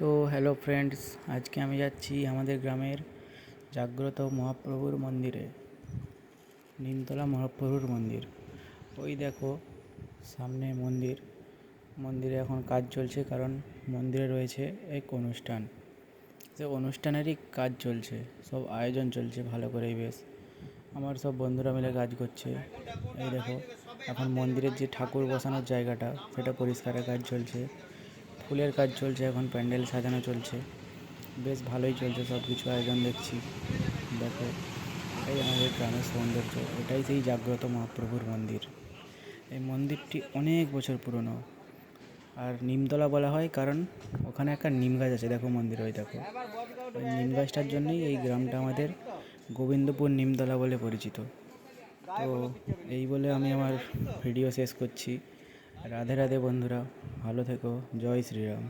তো hello friends আজকে আমি যাচ্ছি আমাদের গ্রামের জাগ্রত মহাপ্রভুর মন্দিরে, নিমতলা মহাপ্রভুর মন্দির। ওই দেখো, সামনে মন্দির। মন্দিরে এখন কাজ চলছে কারণ মন্দিরে রয়েছে এক অনুষ্ঠান। সে অনুষ্ঠানেরই কাজ চলছে, সব আয়োজন চলছে ভালো করেই বেশ। আমার সব বন্ধুরা মিলে কাজ করছে। এই দেখো, এখন মন্দিরের যে ঠাকুর বসানোর জায়গাটা, সেটা পরিষ্কারের কাজ চলছে। ফুলের কাজ চলছে, এখন প্যান্ডেল সাজানো চলছে। বেশ ভালোই চলছে সব কিছু আয়োজন দেখছি। দেখো, এই আমাদের গ্রামের সৌন্দর্য এটাই সেই জাগ্রত মহাপ্রভুর মন্দির। এই মন্দিরটি অনেক বছর পুরনো। আর নিমতলা বলা হয় কারণ ওখানে একটা নিম গাছ আছে, দেখো মন্দির, ওই দেখো। ওই নিম গাছটার জন্যই এই গ্রামটা আমাদের গোবিন্দপুর নিমতলা বলে পরিচিত। তো এই বলে আমি আমার ভিডিও শেষ করছি। রাধে রাধে বন্ধুরা ভালো থেকো জয় শ্রীরাম